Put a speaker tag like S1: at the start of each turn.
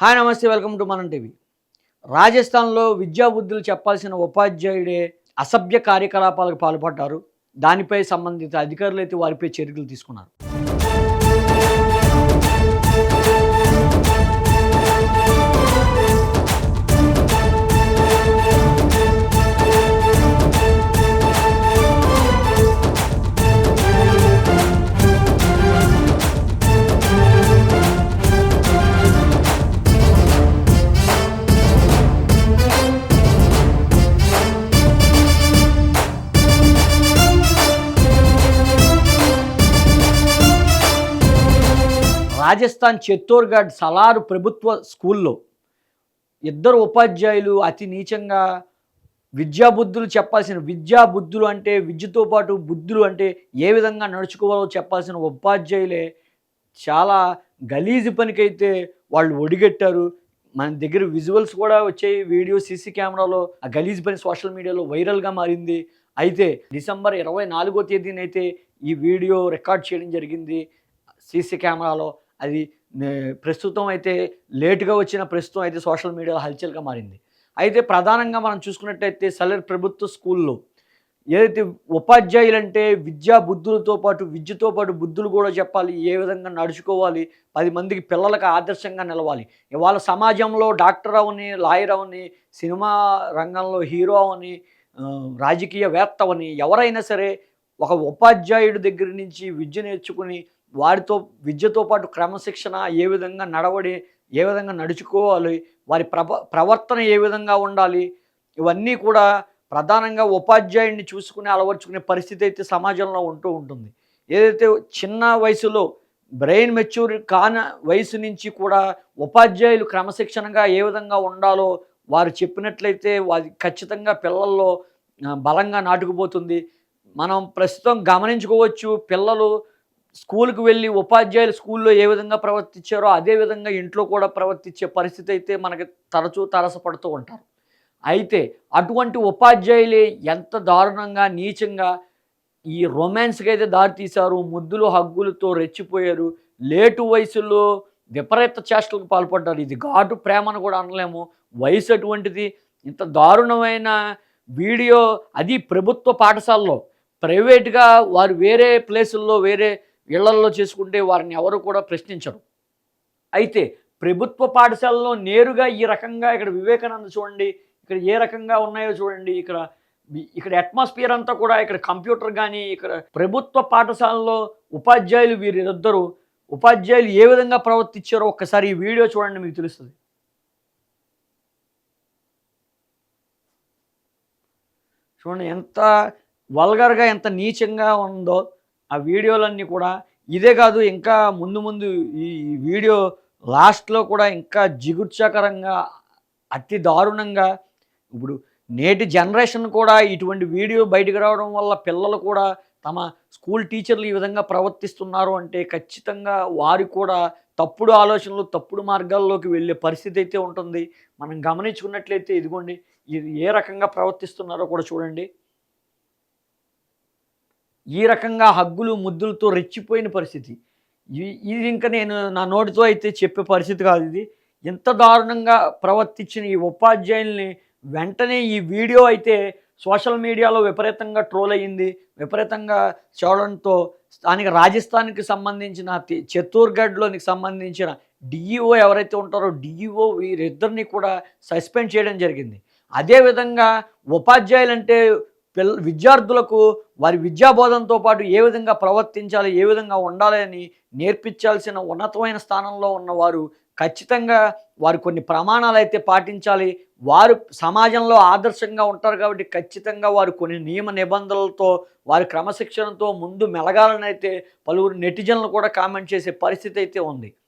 S1: Hi నమస్తే welcome to మనం TV. రాజస్థాన్లో విద్యాబుద్ధులు చెప్పాల్సిన ఉపాధ్యాయుడే అసభ్య కార్యకలాపాలకు పాల్పడ్డారు. దానిపై సంబంధిత అధికారులు అయితే వారిపై చర్యలు తీసుకున్నారు. రాజస్థాన్ చిత్తోర్గఢ్ సలారు ప్రభుత్వ స్కూల్లో ఇద్దరు ఉపాధ్యాయులు అతి నీచంగా విద్యాబుద్ధులు చెప్పాల్సిన విద్యాబుద్ధులు అంటే విద్యతో పాటు బుద్ధులు అంటే ఏ విధంగా నడుచుకోవాలో చెప్పాల్సిన ఉపాధ్యాయులే చాలా గలీజు పనికైతే వాళ్ళు ఒడిగట్టారు. మన దగ్గర విజువల్స్ కూడా వచ్చాయి. వీడియో సీసీ కెమెరాలో ఆ గలీజ్ పని సోషల్ మీడియాలో వైరల్గా మారింది. అయితే డిసెంబర్ ఇరవై నాలుగో తేదీనైతే ఈ వీడియో రికార్డ్ చేయడం జరిగింది. సీసీ కెమెరాలో అది ప్రస్తుతం అయితే లేటుగా వచ్చిన ప్రస్తుతం అయితే సోషల్ మీడియాలో హల్చల్గా మారింది. అయితే ప్రధానంగా మనం చూసుకున్నట్టయితే సలర్ ప్రభుత్వ స్కూల్లో ఏదైతే ఉపాధ్యాయులు అంటే విద్యా బుద్ధులతో పాటు విద్యతో పాటు బుద్ధులు కూడా చెప్పాలి ఏ విధంగా నడుచుకోవాలి పది మందికి పిల్లలకు ఆదర్శంగా నిలవాలి. ఇవాళ సమాజంలో డాక్టర్ అవని లాయర్ అవని సినిమా రంగంలో హీరో అవని రాజకీయవేత్త అవని ఎవరైనా సరే ఒక ఉపాధ్యాయుడి దగ్గర నుంచి విద్య నేర్చుకుని వారితో విద్యతో పాటు క్రమశిక్షణ ఏ విధంగా నడవడి ఏ విధంగా నడుచుకోవాలి వారి ప్రభ ప్రవర్తన ఏ విధంగా ఉండాలి ఇవన్నీ కూడా ప్రధానంగా ఉపాధ్యాయుడిని చూసుకుని అలవర్చుకునే పరిస్థితి అయితే సమాజంలో ఉంటూ ఉంటుంది. ఏదైతే చిన్న వయసులో బ్రెయిన్ మెచ్యూర్ కాని వయసు నుంచి కూడా ఉపాధ్యాయులు క్రమశిక్షణగా ఏ విధంగా ఉండాలో వారు చెప్పినట్లయితే వారి ఖచ్చితంగా పిల్లల్లో బలంగా నాటుకుపోతుంది. మనం ప్రస్తుతం గమనించుకోవచ్చు పిల్లలు స్కూల్కి వెళ్ళి ఉపాధ్యాయులు స్కూల్లో ఏ విధంగా ప్రవర్తించారో అదే విధంగా ఇంట్లో కూడా ప్రవర్తించే పరిస్థితి అయితే మనకి తరచూ తరసపడుతూ ఉంటారు. అయితే అటువంటి ఉపాధ్యాయులే ఎంత దారుణంగా నీచంగా ఈ రొమాన్స్కి అయితే దారితీశారు ముద్దులు హగ్గులతో రెచ్చిపోయారు లేటు వయసులో విపరీత చేష్టలకు పాల్పడ్డారు. ఇది ఘాటు ప్రేమను కూడా అనలేము. వయసు అటువంటిది ఇంత దారుణమైన వీడియో అది ప్రభుత్వ పాఠశాలలో. ప్రైవేట్గా వారు వేరే ప్లేసుల్లో వేరే ఇళ్ళల్లో చేసుకుంటే వారిని ఎవరు కూడా ప్రశ్నించరు. అయితే ప్రభుత్వ పాఠశాలలో నేరుగా ఈ రకంగా ఇక్కడ వివేకానంద చూడండి ఇక్కడ ఏ రకంగా ఉన్నాయో చూడండి ఇక్కడ ఇక్కడ అట్మాస్ఫియర్ అంతా కూడా ఇక్కడ కంప్యూటర్ కానీ ఇక్కడ ప్రభుత్వ పాఠశాలలో ఉపాధ్యాయులు వీరిద్దరూ ఉపాధ్యాయులు ఏ విధంగా ప్రవర్తించారో ఒక్కసారి ఈ వీడియో చూడండి మీకు తెలుస్తుంది. చూడండి ఎంత వల్గర్గా ఎంత నీచంగా ఉందో ఆ వీడియోలన్నీ కూడా ఇదే కాదు ఇంకా ముందు ముందు ఈ వీడియో లాస్ట్లో కూడా ఇంకా జిగుర్చాకరంగా అతి దారుణంగా ఇప్పుడు నేటి జనరేషన్ కూడా ఇటువంటి వీడియో బయటకు రావడం వల్ల పిల్లలు కూడా తమ స్కూల్ టీచర్లు ఈ విధంగా ప్రవర్తిస్తున్నారు అంటే ఖచ్చితంగా వారు కూడా తప్పుడు ఆలోచనలు తప్పుడు మార్గాల్లోకి వెళ్ళే పరిస్థితి అయితే ఉంటుంది. మనం గమనించుకున్నట్లయితే ఇదిగోండి ఇది ఏ రకంగా ప్రవర్తిస్తున్నారో కూడా చూడండి. ఈ రకంగా హగ్గులు ముద్దులతో రెచ్చిపోయిన పరిస్థితి. ఇది ఇంకా నేను నా నోటితో అయితే చెప్పే పరిస్థితి కాదు ఇది. ఎంత దారుణంగా ప్రవర్తించిన ఈ ఉపాధ్యాయుల్ని వెంటనే ఈ వీడియో అయితే సోషల్ మీడియాలో విపరీతంగా ట్రోల్ అయ్యింది. విపరీతంగా చూడడంతో స్థానిక రాజస్థాన్కి సంబంధించిన తి- సంబంధించిన డిఈఓ ఎవరైతే ఉంటారో డిఈఓ వీరిద్దరిని కూడా సస్పెండ్ చేయడం జరిగింది. అదేవిధంగా ఉపాధ్యాయులంటే పిల్ల విద్యార్థులకు వారి విద్యాబోధనతో పాటు ఏ విధంగా ప్రవర్తించాలి ఏ విధంగా ఉండాలి అని నేర్పించాల్సిన ఉన్నతమైన స్థానంలో ఉన్నవారు ఖచ్చితంగా వారు కొన్ని ప్రమాణాలు అయితే పాటించాలి. వారు సమాజంలో ఆదర్శంగా ఉంటారు కాబట్టి ఖచ్చితంగా వారు కొన్ని నియమ నిబంధనలతో వారి క్రమశిక్షణతో ముందు మెలగాలని అయితే పలువురు నెటిజన్లు కూడా కామెంట్ చేసే పరిస్థితి అయితే ఉంది.